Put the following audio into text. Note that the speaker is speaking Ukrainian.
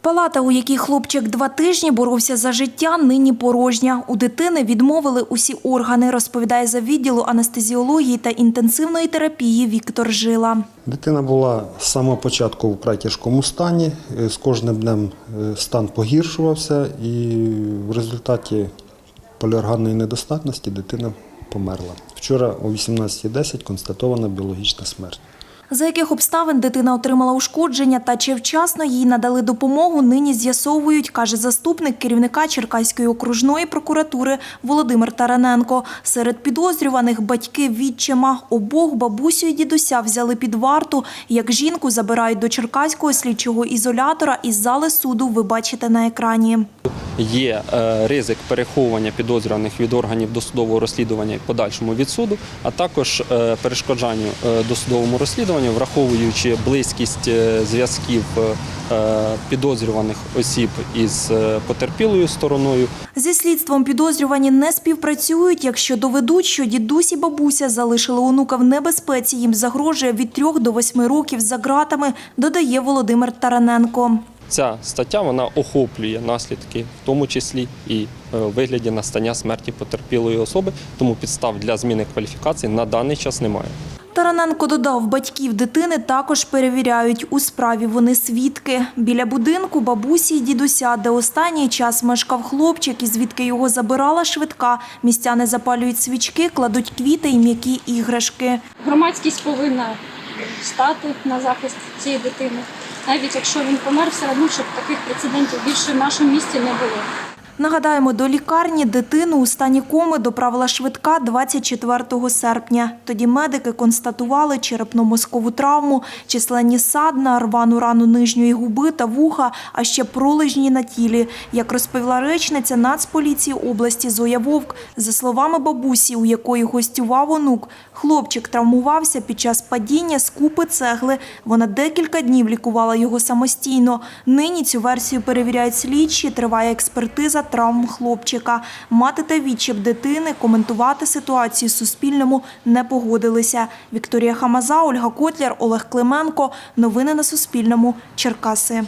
Палата, у якій хлопчик два тижні боровся за життя, нині порожня. У дитини відмовили усі органи, розповідає за відділу анестезіології та інтенсивної терапії Віктор Жила. Дитина була з самого початку в тяжкому стані. Е, З кожним днем е, стан погіршувався, і в результаті поліорганної недостатності дитина померла. Вчора о 18.10 констатована біологічна смерть. За яких обставин дитина отримала ушкодження та чи вчасно їй надали допомогу, нині з'ясовують, каже заступник керівника Черкаської окружної прокуратури Володимир Тараненко. Серед підозрюваних батьки відчима обох бабусю і дідуся взяли під варту. Як жінку забирають до Черкаського слідчого ізолятора із зали суду. Ви бачите на екрані. Є е, ризик переховування підозрюваних від органів досудового розслідування і подальшому від суду, а також е, перешкоджанню е, досудовому розслідуванню, враховуючи близькість зв'язків підозрюваних осіб із потерпілою стороною. Зі слідством підозрювані не співпрацюють. Якщо доведуть, що дідусь і бабуся залишили онука в небезпеці, їм загрожує від 3 до 8 років за ґратами, додає Володимир Тараненко. Ця стаття вона охоплює наслідки, в тому числі і е, вигляді настання смерті потерпілої особи, тому підстав для зміни кваліфікації на даний час немає. Тараненко додав, батьків дитини також перевіряють. У справі вони свідки. Біля будинку бабусі й дідуся, де останній час мешкав хлопчик і звідки його забирала швидка. Містяни запалюють свічки, кладуть квіти і м'які іграшки. Громадськість повинна стати на захист цієї дитини. Навіть якщо він помер, все одно, щоб таких прецедентів більше в нашому місті не було. Нагадаємо, до лікарні дитину у стані коми доправила швидка 24 серпня. Тоді медики констатували черепно-мозкову травму, численні садна, рвану рану нижньої губи та вуха, а ще пролежні на тілі. Як розповіла речниця Нацполіції області Зоя Вовк, за словами бабусі, у якої гостював онук, хлопчик травмувався під час падіння з купи цегли. Вона декілька днів лікувала його самостійно. Нині цю версію перевіряють слідчі, триває експертиза травм хлопчика. Мати та відчіп дитини коментувати ситуацію Суспільному не погодилися. Вікторія Хамаза, Ольга Котляр, Олег Клименко. Новини на Суспільному. Черкаси.